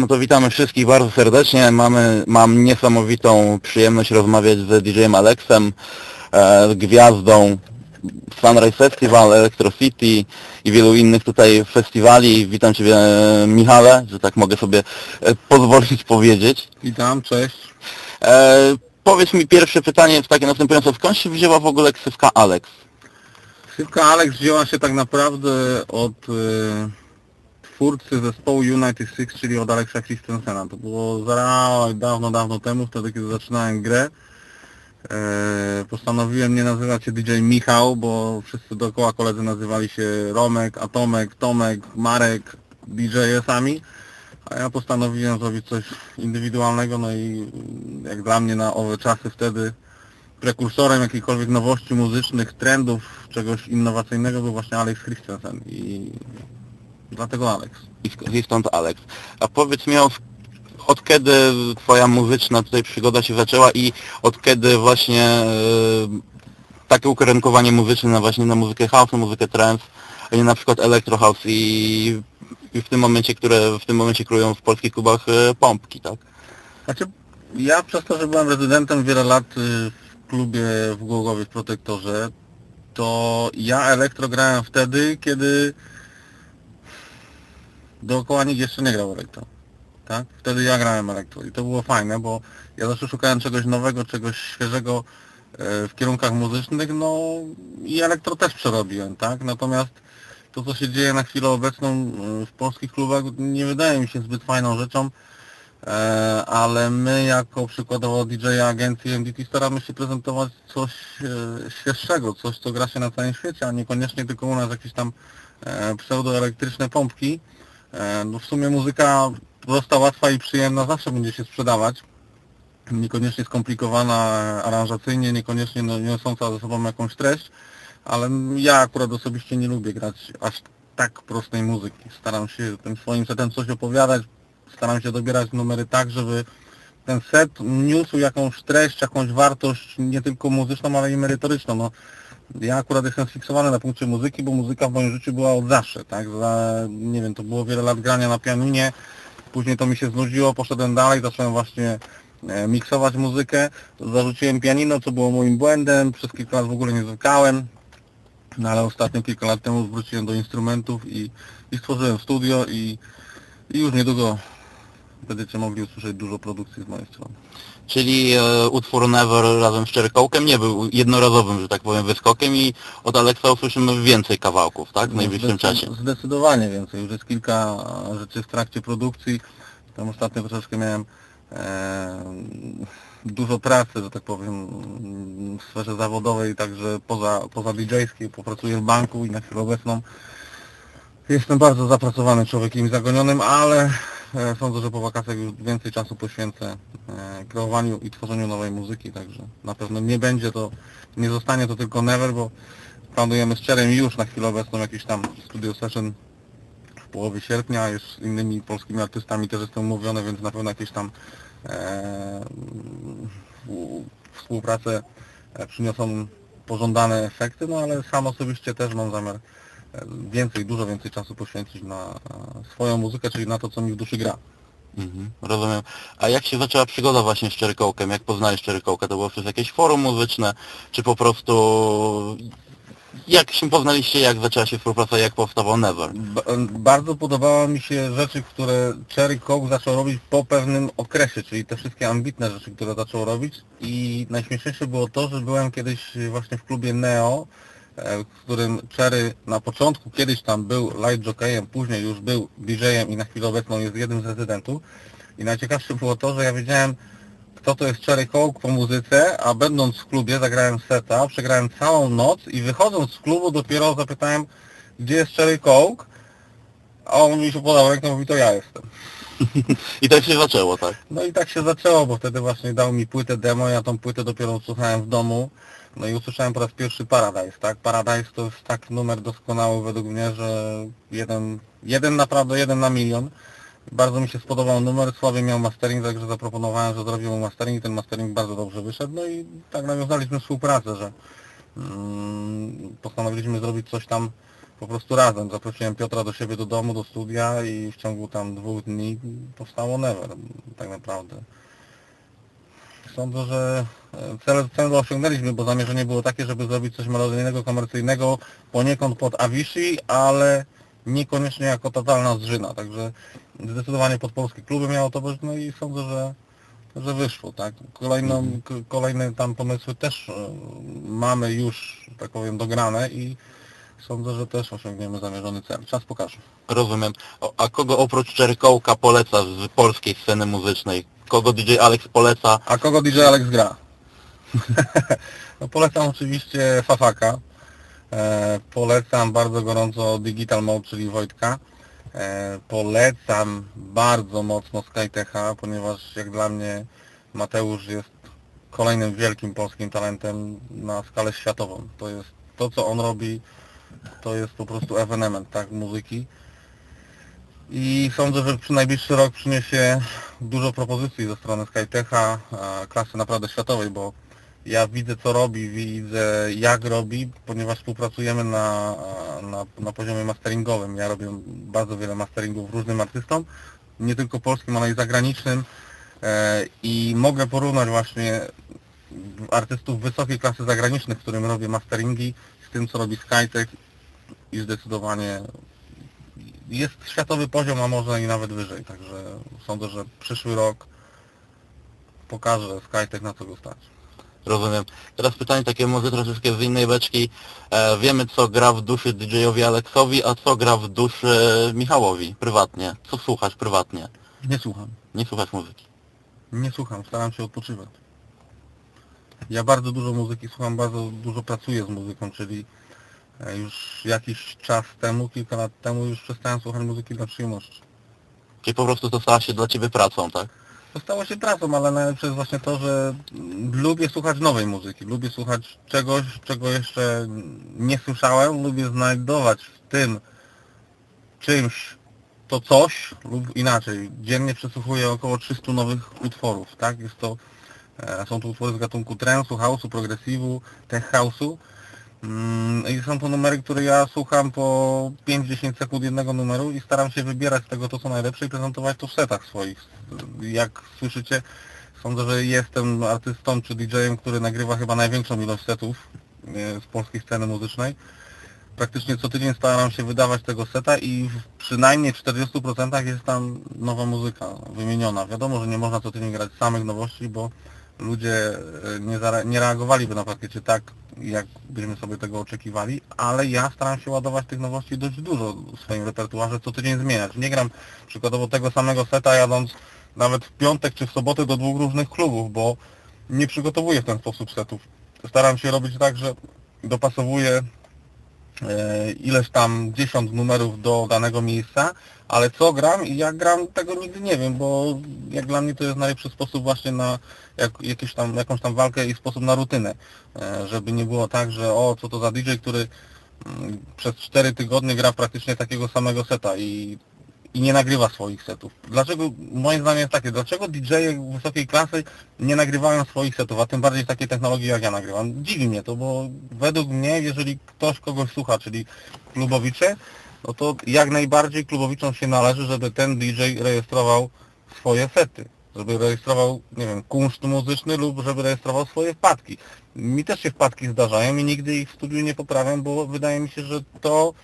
No to witamy wszystkich bardzo serdecznie. Mamy, mam niesamowitą przyjemność rozmawiać z DJ-em Alexem, e, gwiazdą Sunrise Festival, Electro City i wielu innych tutaj festiwali. Witam Ciebie e, Michale, że tak mogę sobie e, pozwolić powiedzieć. Witam, cześć. E, powiedz mi pierwsze pytanie takie następujące. Skąd się wzięła w ogóle ksywka Alex? Ksywka Alex wzięła się tak naprawdę od e, twórcy zespołu United Six, czyli od Alexa Christensena. To było dawno, dawno temu, wtedy kiedy zaczynałem grę. E, postanowiłem nie nazywać się DJ Michał, bo wszyscy dookoła koledzy nazywali się Romek, Atomek, Tomek, Marek, DJ-esami. A ja postanowiłem zrobić coś indywidualnego, no i jak dla mnie na owe czasy wtedy prekursorem jakichkolwiek nowości muzycznych, trendów, czegoś innowacyjnego był właśnie Alex Christensen i dlatego Alex. I I stąd Alex. A powiedz mi, od, od kiedy Twoja muzyczna tutaj przygoda się zaczęła i od kiedy właśnie e, takie ukierunkowanie muzyczne na właśnie na muzykę house, na muzykę trance, a nie na przykład electro house i, i w tym momencie, które w tym momencie królują w polskich klubach e, pompki, tak? Znaczy, ja przez to, że byłem rezydentem wiele lat y, w klubie w Głogowie w Protektorze, to ja elektro grałem wtedy, kiedy dookoła nikt jeszcze nie grał elektro. Tak? Wtedy ja grałem elektro i to było fajne, bo ja zawsze szukałem czegoś nowego, czegoś świeżego e, w kierunkach muzycznych, no i elektro też przerobiłem, tak? Natomiast to, co się dzieje na chwilę obecną e, w polskich klubach nie wydaje mi się zbyt fajną rzeczą, E, ale my jako przykładowo DJ agencji MDT staramy się prezentować coś świeższego, coś co gra się na całym świecie, a niekoniecznie tylko u nas jakieś tam pseudoelektryczne pompki. E, no w sumie muzyka prosta, łatwa i przyjemna zawsze będzie się sprzedawać. Niekoniecznie skomplikowana aranżacyjnie, niekoniecznie no, niosąca ze sobą jakąś treść, ale ja akurat osobiście nie lubię grać aż tak prostej muzyki. Staram się tym swoim setem coś opowiadać, staram się dobierać numery tak, żeby ten set niósł jakąś treść, jakąś wartość, nie tylko muzyczną, ale i merytoryczną. No, ja akurat jestem sfiksowany na punkcie muzyki, bo muzyka w moim życiu była od zawsze, tak? Za, nie wiem, to było wiele lat grania na pianinie, później to mi się znudziło, poszedłem dalej, zacząłem właśnie e, miksować muzykę, zarzuciłem pianino, co było moim błędem, przez kilka lat w ogóle nie zwykałem, no ale ostatnio kilka lat temu wróciłem do instrumentów i, i stworzyłem studio i, i już niedługo będziecie mogli usłyszeć dużo produkcji z mojej strony. Czyli e, utwór Never razem z Cherrycoke'em nie był jednorazowym, że tak powiem, wyskokiem i od Alexa usłyszymy więcej kawałków, tak? W najbliższym Zdecyd- czasie. Zdecydowanie więcej. Już jest kilka rzeczy w trakcie produkcji. Tam ostatnio troszeczkę miałem e, dużo pracy, że tak powiem, w sferze zawodowej, także poza, poza DJ-skiej, popracuję w banku i na chwilę obecną jestem bardzo zapracowany człowiekiem i zagonionym, ale e, sądzę, że po wakacjach już więcej czasu poświęcę e, kreowaniu i tworzeniu nowej muzyki, także na pewno nie będzie to, nie zostanie to tylko Never, bo planujemy z Czerem już na chwilę obecną jakiś tam studio session w połowie sierpnia, już z innymi polskimi artystami też jestem umówiony, więc na pewno jakieś tam e, w- współpracę e, przyniosą pożądane efekty, no ale sam osobiście też mam zamiar e, więcej, dużo więcej czasu poświęcić na swoją muzykę, czyli na to, co mi w duszy gra. Mhm, rozumiem. A jak się zaczęła przygoda właśnie z Cherrycoke'em? Jak poznałeś Cherrycoke'a? To było przez jakieś forum muzyczne, czy po prostu... Jak się poznaliście, jak zaczęła się współpraca, jak powstawał Never? Ba- bardzo podobały mi się rzeczy, które Cherry Coke zaczął robić po pewnym okresie, czyli te wszystkie ambitne rzeczy, które zaczął robić i najśmieszniejsze było to, że byłem kiedyś właśnie w klubie Neo, w którym Cherry na początku kiedyś tam był light jockeyem, później już był DJ-em i na chwilę obecną jest jednym z rezydentów i najciekawsze było to, że ja wiedziałem kto to jest Cherry Coke po muzyce, a będąc w klubie zagrałem seta, przegrałem całą noc i wychodząc z klubu dopiero zapytałem, gdzie jest Cherry Coke, a on mi się podał ręką, mówi to ja jestem. I tak się zaczęło, tak? No i tak się zaczęło, bo wtedy właśnie dał mi płytę demo, ja tą płytę dopiero usłyszałem w domu, no i usłyszałem po raz pierwszy Paradise, tak? Paradise to jest tak numer doskonały według mnie, że jeden, jeden naprawdę, jeden na milion. Bardzo mi się spodobał numer, słaby miał mastering, także zaproponowałem, że zrobił mastering i ten mastering bardzo dobrze wyszedł, no i tak nawiązaliśmy współpracę, że mm, postanowiliśmy zrobić coś tam po prostu razem. Zaprosiłem Piotra do siebie do domu, do studia i w ciągu tam dwóch dni powstało Never, tak naprawdę. Sądzę, że e, cel, cel osiągnęliśmy, bo zamierzenie było takie, żeby zrobić coś melodyjnego, komercyjnego, poniekąd pod Avicii, ale niekoniecznie jako totalna zżyna, także zdecydowanie pod polskie kluby miało to być, no i sądzę, że, że wyszło, tak. Kolejną, k- kolejne tam pomysły też e, mamy już, tak powiem, dograne i sądzę, że też osiągniemy zamierzony cel. Czas pokaże. Rozumiem. A kogo oprócz Czerkołka poleca z polskiej sceny muzycznej? Kogo DJ Alex poleca? A kogo DJ Alex gra? no polecam oczywiście Fafaka. E, polecam bardzo gorąco Digital Mode, czyli Wojtka. E, polecam bardzo mocno Skytecha, ponieważ jak dla mnie Mateusz jest kolejnym wielkim polskim talentem na skalę światową. To jest to, co on robi, to jest po prostu ewenement, tak, muzyki. I sądzę, że przy najbliższy rok przyniesie dużo propozycji ze strony Skytecha, e, klasy naprawdę światowej, bo ja widzę co robi, widzę jak robi, ponieważ współpracujemy na, na, na poziomie masteringowym. Ja robię bardzo wiele masteringów różnym artystom, nie tylko polskim, ale i zagranicznym e, i mogę porównać właśnie artystów wysokiej klasy zagranicznych, którym robię masteringi, z tym co robi Skytech i zdecydowanie jest światowy poziom, a może i nawet wyżej, także sądzę, że przyszły rok pokaże Skytech na co go stać. Rozumiem. Teraz pytanie takie może troszeczkę z innej beczki. E, wiemy co gra w duszy DJ-owi Aleksowi, a co gra w duszy Michałowi prywatnie. Co słuchasz prywatnie? Nie słucham. Nie słuchasz muzyki. Nie słucham, staram się odpoczywać. Ja bardzo dużo muzyki słucham, bardzo dużo pracuję z muzyką, czyli e, już jakiś czas temu, kilka lat temu już przestałem słuchać muzyki dla przyjemności. Czyli po prostu to stała się dla Ciebie pracą, tak? To stało się pracą, ale najlepsze jest właśnie to, że lubię słuchać nowej muzyki, lubię słuchać czegoś, czego jeszcze nie słyszałem, lubię znajdować w tym czymś to coś lub inaczej. Dziennie przesłuchuję około 300 nowych utworów, tak? Jest to, e, są to utwory z gatunku trance'u, house'u, progresivu, tech house'u. Mm, I są to numery, które ja słucham po 5-10 sekund jednego numeru i staram się wybierać z tego to, co najlepsze i prezentować to w setach swoich. Jak słyszycie, sądzę, że jestem artystą czy DJ-em, który nagrywa chyba największą ilość setów e, z polskiej sceny muzycznej. Praktycznie co tydzień staram się wydawać tego seta i w przynajmniej 40% jest tam nowa muzyka wymieniona. Wiadomo, że nie można co tydzień grać samych nowości, bo ludzie e, nie, nie reagowaliby na pakiecie tak, jak byśmy sobie tego oczekiwali, ale ja staram się ładować tych nowości dość dużo w swoim repertuarze, co tydzień zmieniać. Nie gram przykładowo tego samego seta jadąc nawet w piątek czy w sobotę do dwóch różnych klubów, bo nie przygotowuję w ten sposób setów. Staram się robić tak, że dopasowuję ileś tam dziesiąt numerów do danego miejsca, ale co gram i jak gram tego nigdy nie wiem, bo jak dla mnie to jest najlepszy sposób właśnie na jak, jakieś tam, jakąś tam walkę i sposób na rutynę, e, żeby nie było tak, że o co to za DJ, który mm, przez 4 tygodnie gra praktycznie takiego samego seta i, i nie nagrywa swoich setów. Dlaczego, moim zdaniem jest takie, dlaczego DJ-e wysokiej klasy nie nagrywają swoich setów, a tym bardziej takiej technologii jak ja nagrywam? Dziwi mnie to, bo według mnie, jeżeli ktoś kogoś słucha, czyli klubowicze, no to jak najbardziej klubowiczom się należy, żeby ten DJ rejestrował swoje sety. Żeby rejestrował, nie wiem, kunszt muzyczny lub żeby rejestrował swoje wpadki. Mi też się wpadki zdarzają i nigdy ich w studiu nie poprawiam, bo wydaje mi się, że to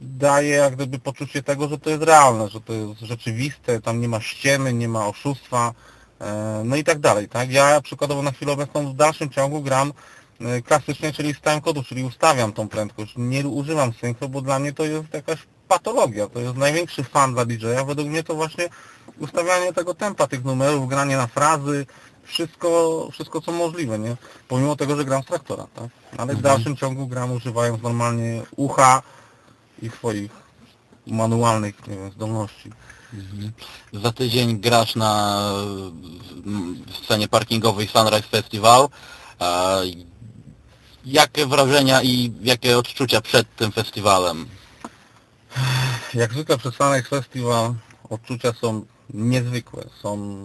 daje jak gdyby poczucie tego, że to jest realne, że to jest rzeczywiste, tam nie ma ściemy, nie ma oszustwa, e, no i tak dalej, tak? Ja przykładowo na chwilę obecną w dalszym ciągu gram e, klasycznie, czyli z timecode'u, czyli ustawiam tą prędkość, nie używam synchro, bo dla mnie to jest jakaś patologia, to jest największy fan dla DJ-a, według mnie to właśnie ustawianie tego tempa tych numerów, granie na frazy, wszystko, wszystko co możliwe, nie? Pomimo tego, że gram z traktora, tak? Ale w dalszym ciągu gram używając normalnie ucha i swoich manualnych, nie wiem, zdolności. Za tydzień grasz na mm, scenie parkingowej Sunrise Festival. E, jakie wrażenia i jakie odczucia przed tym festiwalem? Jak zwykle przed Sunrise Festival odczucia są niezwykłe, są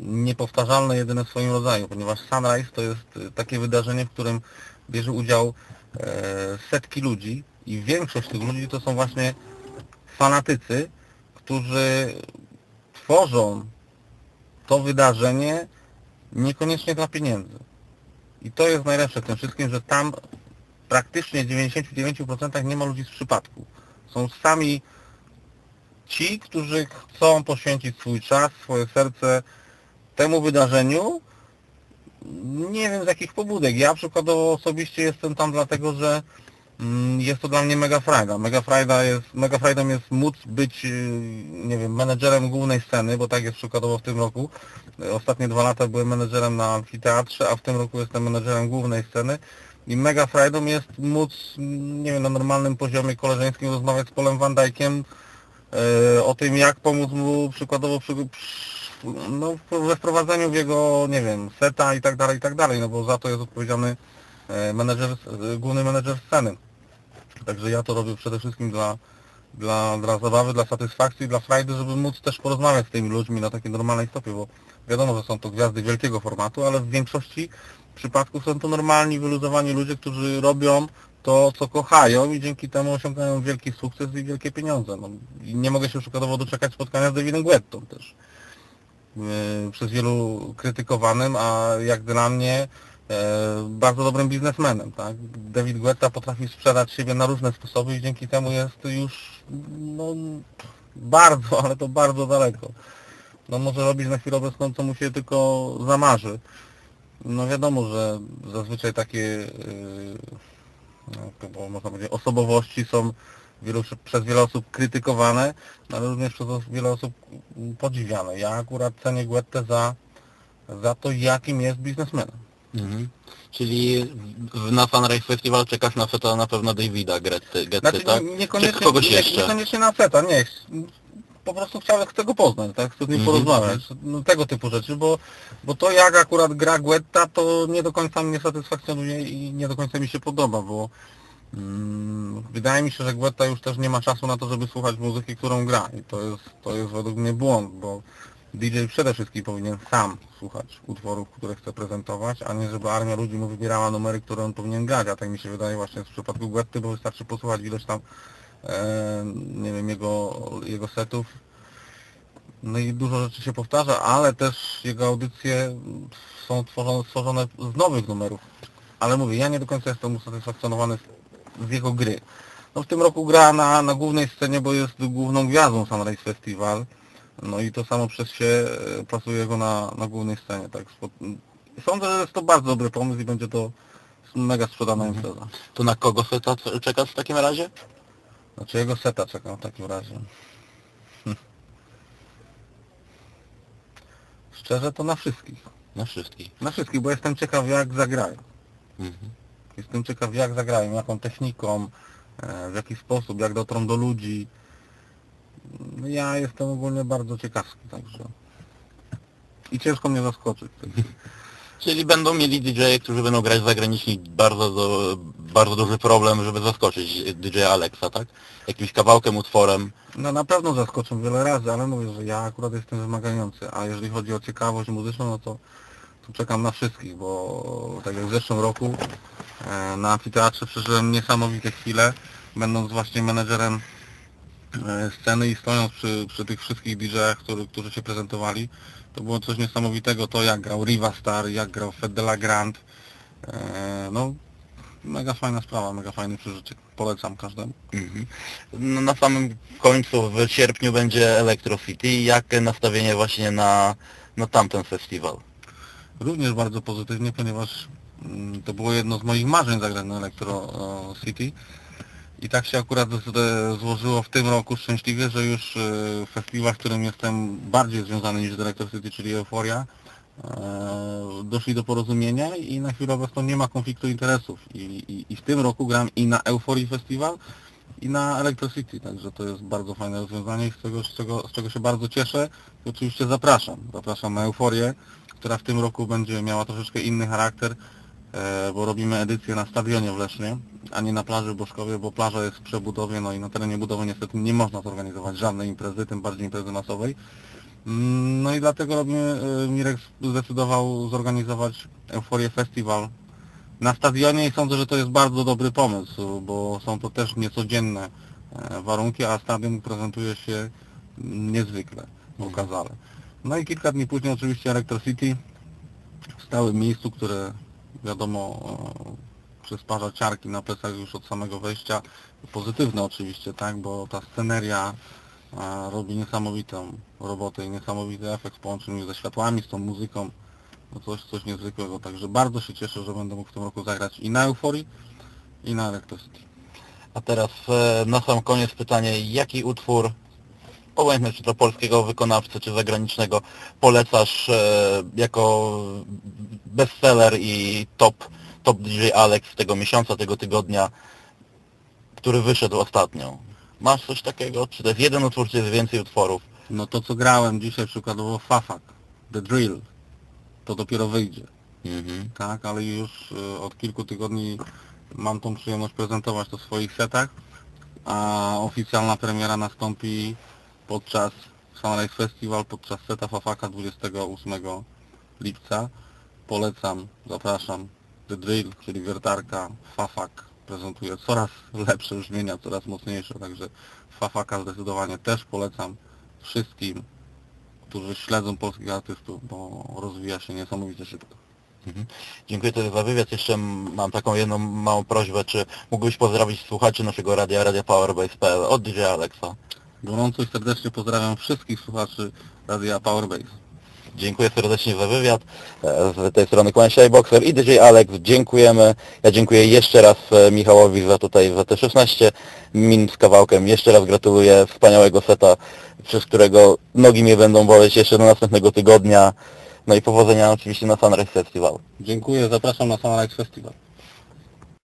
niepowtarzalne jedyne w swoim rodzaju, ponieważ Sunrise to jest takie wydarzenie, w którym bierze udział e, setki ludzi, I większość tych ludzi to są właśnie fanatycy, którzy tworzą to wydarzenie niekoniecznie dla pieniędzy. I to jest najlepsze w tym wszystkim, że tam praktycznie w 99% nie ma ludzi z przypadku. Są sami ci, którzy chcą poświęcić swój czas, swoje serce temu wydarzeniu. Nie wiem z jakich pobudek. Ja przykładowo osobiście jestem tam dlatego, że jest to dla mnie mega frajda. Mega frajda jest, mega frajdą jest móc być, yy, nie wiem, menedżerem głównej sceny, bo tak jest przykładowo w tym roku. Ostatnie dwa lata byłem menedżerem na amfiteatrze, a w tym roku jestem menedżerem głównej sceny. I mega frajdą jest móc, mm, nie wiem, na normalnym poziomie koleżeńskim rozmawiać z Polem Van Dijkiem e, o tym, jak pomóc mu przykładowo przy, no, we wprowadzeniu w jego, nie wiem, seta i tak dalej, i tak dalej, no bo za to jest odpowiedzialny menedżer, e, główny menedżer sceny. Także ja to robię przede wszystkim dla, dla, dla zabawy, dla satysfakcji, dla frajdy, żeby móc też porozmawiać z tymi ludźmi na takiej normalnej stopie, bo wiadomo, że są to gwiazdy wielkiego formatu, ale w większości przypadków są to normalni, wyluzowani ludzie, którzy robią to, co kochają i dzięki temu osiągają wielki sukces i wielkie pieniądze. No, I nie mogę się przykładowo doczekać spotkania z Davidem Guettą też. Yy, przez wielu krytykowanym, a jak dla mnie e, bardzo dobrym biznesmenem. Tak? David Guetta potrafi sprzedać siebie na różne sposoby i dzięki temu jest już no, bardzo, ale to bardzo daleko. No może robić na chwilę obecną, co mu się tylko zamarzy. No wiadomo, że zazwyczaj takie yy, no, można powiedzieć, osobowości są wielu, przez wiele osób krytykowane, no, ale również przez wiele osób podziwiane. Ja akurat cenię Guettę za, za to, jakim jest biznesmenem. Mhm. Czyli w, na Sunrise Festival czekasz na feta na pewno Davida Getty, Getty Znaczy tak? nie- niekoniecznie, Czy kogoś nie, jeszcze? niekoniecznie na feta, nie. Po prostu chciałem chcę go poznać, tak? Chcę z nim Mhm. porozmawiać. No, tego typu rzeczy, bo, bo to jak akurat gra Guetta, to nie do końca mnie satysfakcjonuje i nie do końca mi się podoba, bo mm, wydaje mi się, że Guetta już też nie ma czasu na to, żeby słuchać muzyki, którą gra. I to jest, to jest według mnie błąd, bo DJ przede wszystkim powinien sam słuchać utworów, które chce prezentować, a nie żeby armia ludzi mu wybierała numery, które on powinien grać, a tak mi się wydaje właśnie w przypadku Guetty, bo wystarczy posłuchać ileś tam e, nie wiem, jego, jego setów. No i dużo rzeczy się powtarza, ale też jego audycje są tworzone, stworzone z nowych numerów. Ale mówię, ja nie do końca jestem usatysfakcjonowany z, z jego gry. No w tym roku gra na, na głównej scenie, bo jest główną gwiazdą Sunrise Festival. No i to samo przez się e, plasuje go na, na głównej scenie. Tak. Sądzę, że jest to bardzo dobry pomysł i będzie to mega sprzedana impreza. To na kogo feta c- czekasz w takim razie? Znaczy jego seta czekam w takim razie. Hm. Szczerze to na wszystkich. Na wszystkich. Na wszystkich, bo jestem ciekaw jak zagrają. Mhm. Jestem ciekaw jak zagrają, jaką techniką, e, w jaki sposób, jak dotrą do ludzi. No Ja jestem ogólnie bardzo ciekawski, także... I ciężko mnie zaskoczyć. Także. Czyli będą mieli DJ-e, którzy będą grać zagraniczni bardzo, do, bardzo duży problem, żeby zaskoczyć DJ Alexa, tak? Jakimś kawałkiem, utworem. No na pewno zaskoczą wiele razy, ale mówię, że ja akurat jestem wymagający, a jeżeli chodzi o ciekawość muzyczną, no to, to czekam na wszystkich, bo tak jak w zeszłym roku e, na amfiteatrze przeżyłem niesamowite chwile, będąc właśnie menedżerem sceny i stojąc przy, przy tych wszystkich DJ-ach, który, którzy się prezentowali, to było coś niesamowitego, to jak grał Riva Star, jak grał Fed de la Grand, e, no mega fajna sprawa, mega fajny przeżycie, polecam każdemu. Mhm. No, na samym końcu w sierpniu będzie Electro City. Jakie nastawienie właśnie na, na tamten festiwal? Również bardzo pozytywnie, ponieważ mm, to było jedno z moich marzeń zagrać na Electro e, City. I tak się akurat złożyło w tym roku szczęśliwie, że już e, festiwal, z którym jestem bardziej związany niż Electro City, czyli Euforia, e, doszli do porozumienia i na chwilę obecną nie ma konfliktu interesów. I, i, i w tym roku gram i na Euforii Festival i na Electro City, także to jest bardzo fajne rozwiązanie i z z z czego się bardzo cieszę i oczywiście zapraszam. Zapraszam na Euforię, która w tym roku będzie miała troszeczkę inny charakter, bo robimy edycję na stadionie w Lesznie, a nie na plaży Boszkowie, bo plaża jest w przebudowie, no i na terenie budowy niestety nie można zorganizować żadnej imprezy, tym bardziej imprezy masowej. Mm, No i dlatego robimy, e, Mirek zdecydował zorganizować Euforię Festival na stadionie i sądzę, że to jest bardzo dobry pomysł, bo są to też niecodzienne e, warunki, a stadion prezentuje się niezwykle okazale. No i kilka dni później oczywiście Electro City w stałym miejscu, które wiadomo e, przysparza ciarki na plecach już od samego wejścia. Pozytywne oczywiście, tak, bo ta sceneria e, robi niesamowitą robotę i niesamowity efekt w połączeniu ze światłami, z tą muzyką. No coś, coś niezwykłego, także bardzo się cieszę, że będę mógł w tym roku zagrać i na Euforii, i na Electrocity. A teraz e, na sam koniec pytanie, jaki utwór, obojętnie czy to polskiego wykonawcy, czy zagranicznego, polecasz e, jako bestseller i top, top DJ Alex tego miesiąca, tego tygodnia, który wyszedł ostatnio? Masz coś takiego? Czy to jest jeden utwór, czy jest więcej utworów? No to co grałem dzisiaj przykładowo Fafak, The Drill, to dopiero wyjdzie, Mhm. tak, ale już y, od kilku tygodni mam tą przyjemność prezentować to w swoich setach, a oficjalna premiera nastąpi podczas Sunrise Festival, podczas seta Fafaka 28 lipca. Polecam, zapraszam. The Drill, czyli wiertarka, Fafak prezentuje coraz lepsze brzmienia, coraz mocniejsze, także Fafaka zdecydowanie też polecam wszystkim, którzy śledzą polskich artystów, bo rozwija się niesamowicie szybko. Mhm. Dziękuję Tobie za wywiad. Jeszcze mam taką jedną małą prośbę, czy mógłbyś pozdrowić słuchaczy naszego radia, radia Powerbase.pl od DJ Alexa. Gorąco i serdecznie pozdrawiam wszystkich słuchaczy Radia Powerbase. Dziękuję serdecznie za wywiad. E, Z tej strony kłania się Boxer i DJ Alex. Dziękujemy. Ja dziękuję jeszcze raz e, Michałowi za tutaj za te 16 minut z kawałkiem. Jeszcze raz gratuluję wspaniałego seta, przez którego nogi mnie będą boleć jeszcze do następnego tygodnia. No i powodzenia oczywiście na Sunrise Festival. Dziękuję, zapraszam na Sunrise Festival.